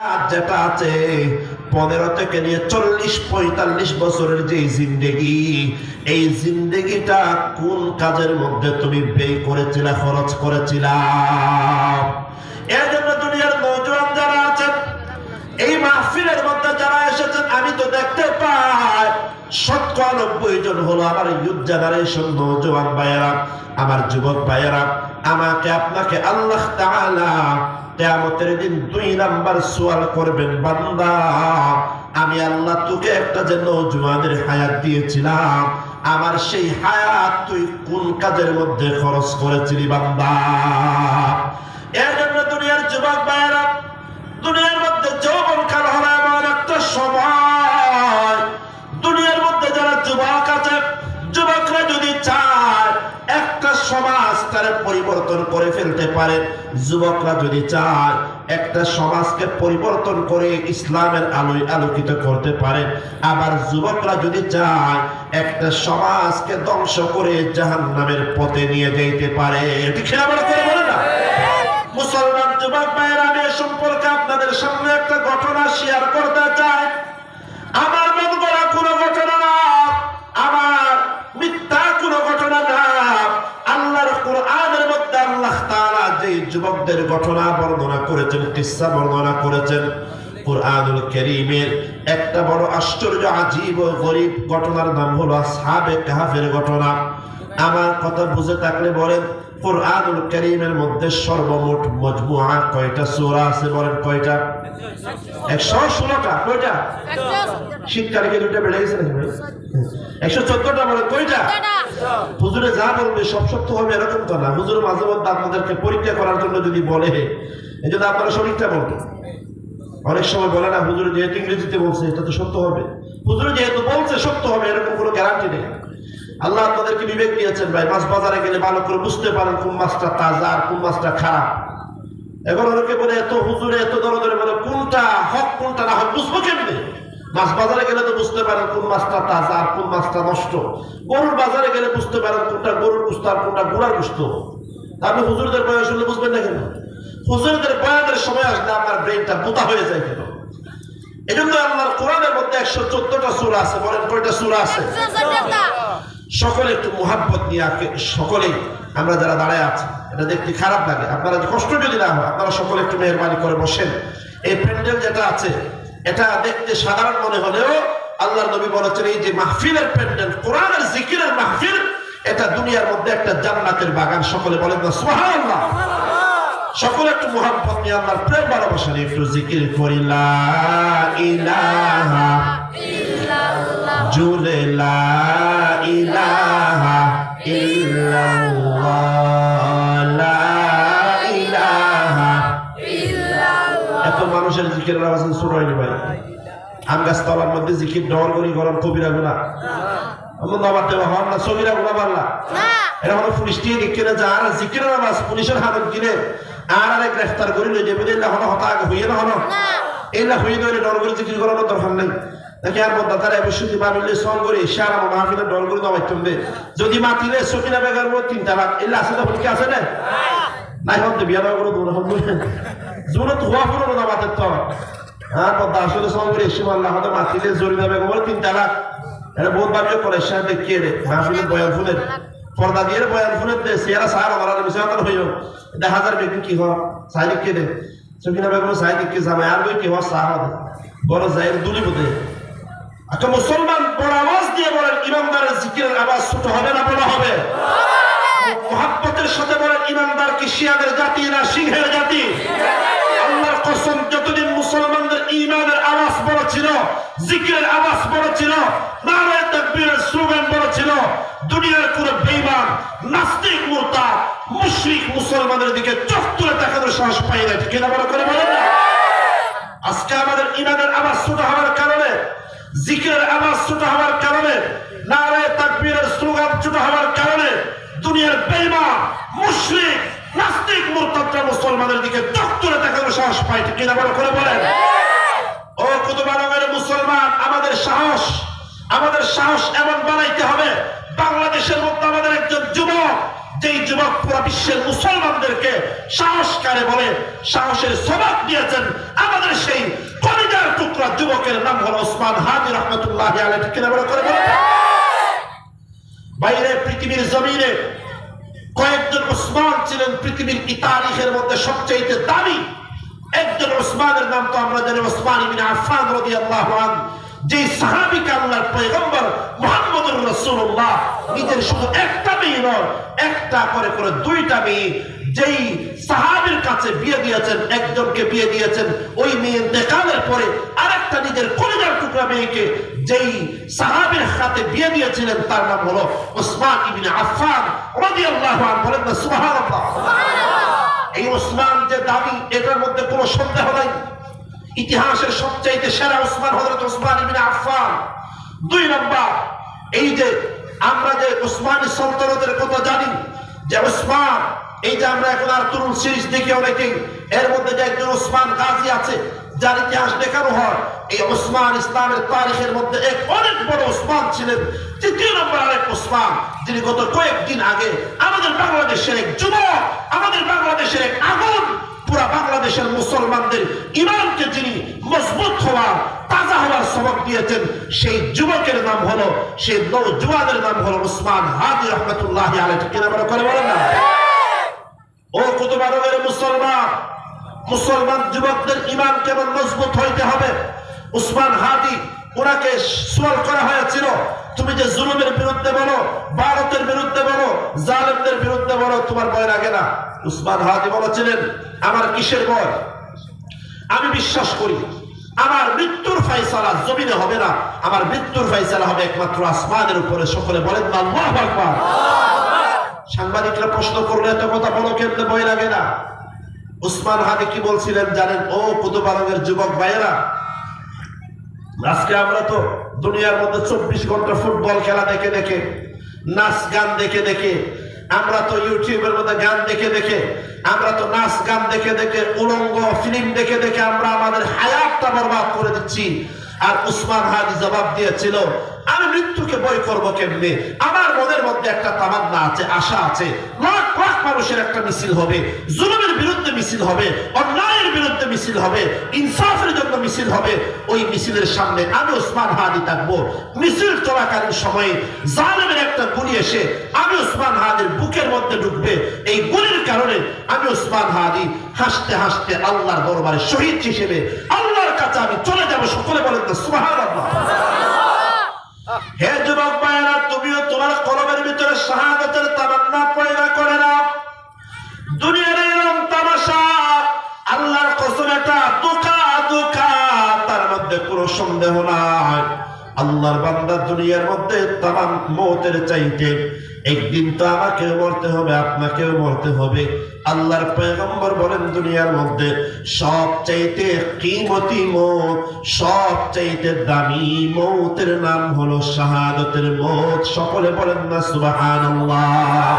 যেটা আছে, পনেরো থেকে নিয়ে চল্লিশ, পঁয়তাল্লিশ বছরের যে জিন্দেগি, এই জিন্দেগিটা কোন কাজের মধ্যে তুমি ব্যয় করেছিলা, খরচ করেছিলা? এর দুনিয়ার নৌজওয়ান যারা আছেন, এই মাহফিলের মধ্যে যারা এসেছেন, আমি তো দেখতে পাই শতকানব্বই জন হলো আমার ইউথ জেনারেশন নৌজওয়ান ভাইয়েরা, আমার যুবক ভাইয়েরা। আমাকে, আপনাকে আল্লাহ তাআলা কেয়ামতের দিন দুই নাম্বার সোয়াল করবেন, বান্দা। আমি আল্লাহ তোকে একটা যে নৌজওয়ানের হায়াত দিয়েছিলাম। আমার সেই হায়াত তুই কোন কাজের মধ্যে খরচ করেছিলি, বান্দা? এর জন্য দুনিয়ার পরিবর্তন করে ফেলতে পারে। যুবকরা যদি চায়, একটা সমাজকে পরিবর্তন করে ইসলামের আলোয় আলোকিত করতে পারে। আবার যুবকরা যদি চায়, একটা সমাজকে ধ্বংস করে জাহান্নামের পথে নিয়ে যেতে পারে। মুসলমান যুবক ভাইয়ের, আমি সম্পর্কে আপনাদের সামনে একটা ঘটনা শেয়ার করতে চাই। আমার তাআলা যে যুবকদের ঘটনা বর্ণনা করেছেন কিসসা বর্ণনা করেছেন একটা বড় আশ্চর্য, আজীব গরিব ঘটনার নাম হলো ঘটনা। আমার কথা বুঝে থাকলে বলেন, কোরআনুল করিমের মধ্যে সর্বমোট মজমুআ কয়টা সূরা আছে বলেন কয়টা? একশো ষোলোটা কয়টা শীতকালে দুইটা বেড়ে গেছে একশো চোদ্দটা বলেন কয়টা? হুজুরে যা বলবে সব সত্য হবে এরকম তো না। হুজুর মাঝে মধ্যে আপনাদেরকে পরীক্ষা করার জন্য যদি বলে এই জন্য আপনারা সঠিকটা বলবেন অনেক সময় বলে না হুজুর যেহেতু ইংরেজিতে বলছে এটা তো সত্য হবে। হুজুর যেহেতু বলছে সত্য হবে এরকম কোনো গ্যারান্টি নেই। আল্লাহ আপনাদেরকে বিবেক দিয়েছেন ভাই মাছ বাজারে গেলে ভালো করে বুঝতে পারেন কোন মাছটা তাজা আর কোন মাছটা খারাপ। এখন অনেকে বলে এত হুজুরে এত দরদরে বলে কোনটা হক কোনটা না হক বুঝব কেমনি? মাছ বাজারে গেলে তো বুঝতে পারেন কোন মাছটা তাজা আর কোন মাছটা নষ্ট। গরুর বাজারে গেলে বুঝতে পারেন কোনটা গরুর গুস্ত আর কোনটা ঘোড়ার গুস্ত। আপনি হুজুরদের বয়স হলে বুঝবেন না কেন? হুজুরদের বয়ানের সময় আসলে আপনার ব্রেনটা বোতা হয়ে যায় কেন? এই জন্য কোরআনের মধ্যে একশো চোদ্দটা সুরা আছে, বলেন কয়টা সুরা আছে? সকলে একটু মোহাব্বত নিয়ে সকলেই আমরা যারা দাঁড়ায় আছি, এটা দেখতে খারাপ লাগে। আপনারা কষ্ট যদি না হয়, আপনারা সকলে একটু মেহরবানি করে বসেন। এই প্যান্ডেল যেটা আছে এটা দেখতে সাধারণ মনে হলেও আল্লাহর নবী বলেছেন এই যে মাহফিলের প্যান্ডেল কোরআনের জিকিরের মাহফিল এটা দুনিয়ার মধ্যে একটা জান্নাতের বাগান। সকলে বলেন না সুবহানাল্লাহ। সকলে একটু মোহাম্মত নিয়ে আল্লাহর প্রেম ভালোবাসা নিয়ে একটু জিকির করি লা ইলাহা জুড়ে লা ইলাহা ইল্লাল্লাহ। এত মানুষের জিকিরের আওয়াজ শুনাইনি ভাই। আম গাছ তলার মধ্যে জিকির ডর করি গরম কবিরা গুলা না সবিরা গুলা পারলা এরা হলো পুলিশ দিয়ে দেখে না আর জিকিরের আওয়াজ পুলিশের হাতত গিলে আর আরে গ্রেফতার করি লই যাবে। এলা হলো হতা হইয়ে না হলো? এলা হইয়ে ধরে ডর করে জিকির করানোর দরকার নেই। নাকি আর বন্ধা তারা অবশ্যই মামিলে সং করে সারা মাহফিলে ডর করে দাও দে যদি মাতিলে সকিনা বেগার মত তিন তালাক এলা আছে কি আছে না? নাই হন তো বিয়া করে দূর হন জোরে তো পুরো হ্যাঁ এসে আল্লাহ মাতিলে বলে তিন তালাক। এটা বহুত ভাবিও করে সাহেব দেখিয়ে রে? মাহফিলের বয়ান ফুলের পর্দা দিয়ে বয়ান ফুলের দে আমার বিষয় আমার হইও। দেখা হাজার ব্যক্তি কি হয়? কে দে বেগম কে আর কি হয়? সাহা বড় জায়ের দুলি বোধে আচ্ছা মুসলমান বড় আওয়াজ দিয়ে বলেন ইমানদারের জিকিরের আওয়াজ ছোট হবে না বড় হবে। মহাব্বতের সাথে বলেন ইমানদার কি শিয়াদের জাতি না সিংহের জাতি? কসম, যতদিন মুসলমানদের ইমানের আওয়াজ বড় ছিল, জিকিরের আওয়াজ বড় ছিল স্লোগান বড় ছিল, দুনিয়ার কোন বেঈমান নাস্তিক, মুরতা, মুশরিক মুসলমানের দিকে চোখ তুলে তাকানোর সাহস পাই না ঠিক বড় করে বলেন না? আজকে আমাদের ইমানের আওয়াজ ছোট হওয়ার কারণে, জিকিরের আওয়াজ ছোট হওয়ার কারণে, নারায় তাকবীরের স্লোগান ছোট হওয়ার কারণে, দুনিয়ার বেঈমান মুশরিক একমাত্র মুসলমানের দিকে তখন তুলে সাহস পায়, ঠিক কিনা বলো করে বলেন। ও কুতুবানগরের মুসলমান, আমাদের সাহস আমাদের সাহস এমন বানাইতে হবে, বাংলাদেশের মধ্যে আমাদের একজন যুবক, যেই যুবক পুরা বিশ্বের মুসলমানদেরকে সাহসকারে বলে, সাহসের সবাক দিয়েছেন, আমাদের সেই কলিজার টুকরা যুবকের নাম হল ওসমান হাজি রহমতুল্লাহ আলী ঠিক কিনা বলো করে বলেন। বাইরে পৃথিবীর জমিনে ছিলেন পৃথিবীর ইতারিখের মধ্যে সবচেয়ে দামি একজন ওসমানের নাম তো আমরা জানি, ওসমান ইবিন আফফান রাদিয়াল্লাহু আনহু। যে সাহাবীকে আল্লাহর পয়গম্বর মুহাম্মদুর রাসূলুল্লাহ নিজের শুধু একটা মেয়ে নয় একটা করে করে দুইটা মেয়ে যেই সাহাবীর কাছে বিয়ে দিয়েছেন একজনকে বিয়ে দিয়েছেন ওই মেয়ে পরে আরেকটা নিজের কলিজার টুকরা মেয়েকে যেই সাহাবীর হাতে বিয়ে দিয়েছিলেন তার নাম হলো ওসমান ইবিন আফফান রাদিয়াল্লাহু আনহু বলেন না সুবহানাল্লাহ। এই ওসমান যে দাবি এটার মধ্যে কোনো সন্দেহ নাই। ইতিহাসের সবচাইতে সেরা ওসমান হযরত ওসমান ইবনে আফফান। দুই নম্বর, এই যে আমরা যে ওসমানী সালতানাতের কথা জানি, যে ওসমান এই যে আমরা এখন আর তরুণ সিরিজ দেখি অনেকেই, এর মধ্যে যে একজন ওসমান গাজী আছে, যার ইতিহাস দেখানো হয়, এই ওসমান ইসলামের তারিখের মধ্যে এক অনেক বড় ওসমান ছিলেন। তৃতীয় নম্বর আরেক ওসমান যিনি গত কয়েকদিন আগে আমাদের বাংলাদেশের এক যুবক, আমাদের বাংলাদেশের এক আগুন পুরা বাংলাদেশের মুসলমানদের ইমানকে যিনি মজবুত হওয়ার, তাজা হওয়ার সবক দিয়েছেন, সেই যুবকের নাম হলো, সেই নৌজওয়ানের নাম হলো উসমান হাদি রহমতুল্লাহ কিনা বড় করে বলেন না? ও কুতুবারবের মুসলমান মুসলমান যুবকদের ইমান কেমন মজবুত হইতে হবে? উসমান হাদি, ওনাকে সোয়াল করা হয়েছিল। তুমি যে জুলুমের বিরুদ্ধে বলো, ভারতের বিরুদ্ধে বলো, জালেমদের বিরুদ্ধে বলো, তোমার ভয় লাগে না। উসমান হাদি বলেছিলেন, আমার কিসের ভয়? আমি বিশ্বাস করি, আমার মৃত্যুর ফাইসালা জমিনে হবে না, আমার মৃত্যুর ফাইসালা হবে একমাত্র আসমানের উপরে। সকলে বলেন সাংবাদিকরা প্রশ্ন করলে, এত কথা বলো কেমনে? ভয় লাগে না। উসমান হাদি কি বলছিলেন জানেন? ও কুতুব যুবক ভাইয়েরা, আজকে আমরা তো দুনিয়ার মধ্যে চব্বিশ ঘণ্টা ফুটবল খেলা দেখে দেখে, নাচ গান দেখে দেখে আমরা তো ইউটিউবের মধ্যে গান দেখে দেখে, আমরা তো নাচ গান দেখে দেখে, উলঙ্গ ফিল্ম দেখে দেখে আমরা আমাদের হায়াতটা বরবাদ করে দিচ্ছি। আর উসমান হাদি জবাব দিয়েছিল, আমি মৃত্যুকে বয় করব কেমনি? আমার মনের মধ্যে একটা তামান্না আছে, আশা আছে। লাখ লাখ মানুষের একটা মিছিল হবে, জুলুমের বিরুদ্ধে মিছিল হবে বিরুদ্ধে মিছিল হবে ইনসাফের জন্য মিছিল হবে ওই মিছিলের সামনে আমি ওসমান হাদি থাকব। মিছিল চলাকালীন সময়ে জালেমের একটা গুলি এসে আমি ওসমান হাদির বুকের মধ্যে ঢুকবে। এই গুলির কারণে আমি ওসমান হাদি হাসতে হাসতে আল্লাহর দরবারে শহীদ হিসেবে আল্লাহর কাছে আমি চলে যাব। সকলে বলেন তো সুবহানাল্লাহ। হে যুবক ভাইয়েরা তুমিও তোমার কলমের ভিতরে শাহাদাতের তামান্না পয়দা করে। সন্দেহ নাই। আল্লাহর বান্দা দুনিয়ার মধ্যে তামাম মৌতের চাইতে একদিন তো আমাকেও মরতে হবে, আপনাকেও মরতে হবে। আল্লাহর পয়গম্বর বলেন, দুনিয়ার মধ্যে সব চাইতে কিমতি মত সব চাইতে দামি মৌতের নাম হলো শাহাদতের মত। সকলে বলেন না, সুবহানাল্লাহ।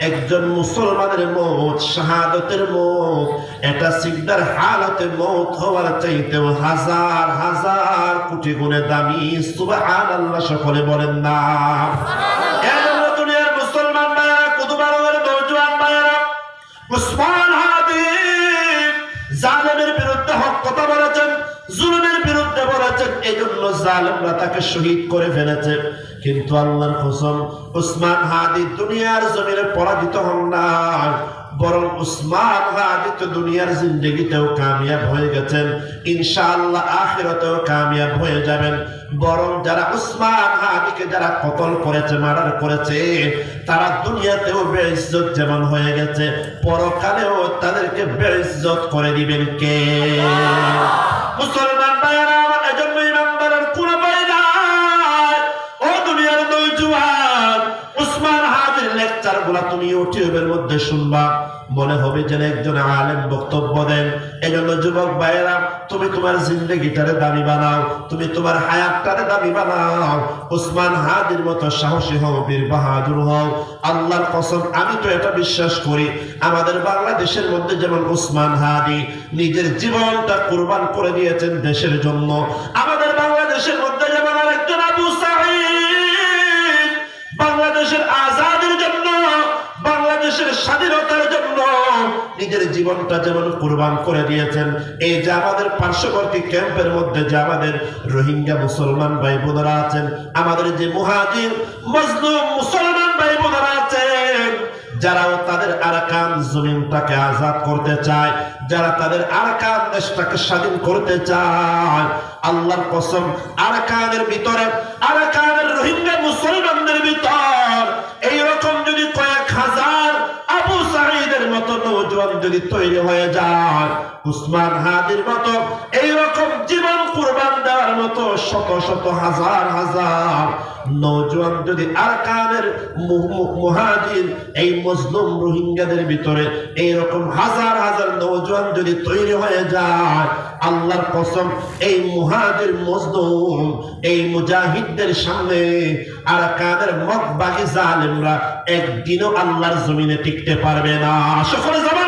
একজন মুসলমানের মত, শাহাদতের মত, এটা সিকদার হালতে মত হওয়ার চাইতেও হাজার হাজার কোটি গুণে দামি সুবাহ আল্লাহ সকলে বলেন না। বলেছেন এই জন্য জালেমরা তাকে শহীদ করে ফেলেছে। কিন্তু আল্লাহর কসম, উসমান হাদি দুনিয়ার জমিনে পরাজিত হন না বরং উসমান হাদি তো দুনিয়ার জিন্দগিতেও কামিয়াব হয়ে গেছেন। ইনশাআল্লাহ আখিরাতেও কামিয়াব হয়ে যাবেন। বরং যারা উসমান হাদিকে যারা কতল করেছে, মার্ডার করেছে, তারা দুনিয়াতেও বেইজ্জত যেমন হয়ে গেছে। পরকালেও তাদেরকে বেইজ্জত করে দিবেন কে? মুসলমান ভাইয়েরা, আমার এজন্য ইমানদারের কোনো ভয় নাই ও দুনিয়ার নৌজওয়ান, উসমান হাদির লেকচারগুলা তুমি ইউটিউবের মধ্যে শুনবা। মনে হবে যেন একজন আলেম বক্তব্য দেন। এজন্য যুবক ভাইয়েরা, তুমি তোমার জিন্দগিটারে দামি বানাও, তুমি তোমার হায়াতটারে দামি বানাও। উসমান হাদির মতো সাহসী হও, বীর বাহাদুর হও। আল্লাহর কসম, আমি তো এটা বিশ্বাস করি, আমাদের বাংলাদেশের মধ্যে যেমন উসমান হাদি নিজের জীবনটা কুরবান করে দিয়েছেন দেশের জন্য, আমাদের বাংলাদেশের মধ্যে নিজের জীবনটা যেমন কুরবান করে দিয়েছেন, এই যে আমাদের পার্শ্ববর্তী ক্যাম্পের মধ্যে যে আমাদের রোহিঙ্গা মুসলমান ভাই বোনেরা আছেন, আমাদের যে মুহাজির মজলুম মুসলমান ভাই বোনেরা আছেন, যারাও তাদের আরাকান জমিনটাকে আজাদ করতে চায়, যারা তাদের আরাকান দেশটাকে স্বাধীন করতে চায়, আল্লাহর কসম আরাকানের ভিতরে, আরাকানের রোহিঙ্গা মুসলমানদের ভিতর এইরকম যদি মতো নৌজোয়ান যদি তৈরি হয়ে যায় উসমান হাদির মতো এইরকম মতো শত শত হাজার হাজার নৌজওয়ান যদি আরকানের মু- মু- এই মজলুম রোহিঙ্গাদের ভিতরে এইরকম হাজার হাজার নৌজওয়ান যদি তৈরি হয়ে যায়, আল্লাহর কসম, এই মুহাজির মজলুম, এই মুজাহিদদের সামনে আরকানের মতবাগী জালেমরা একদিনও আল্লাহর জমিনে টিকতে পারবে না। সকলে ঠিক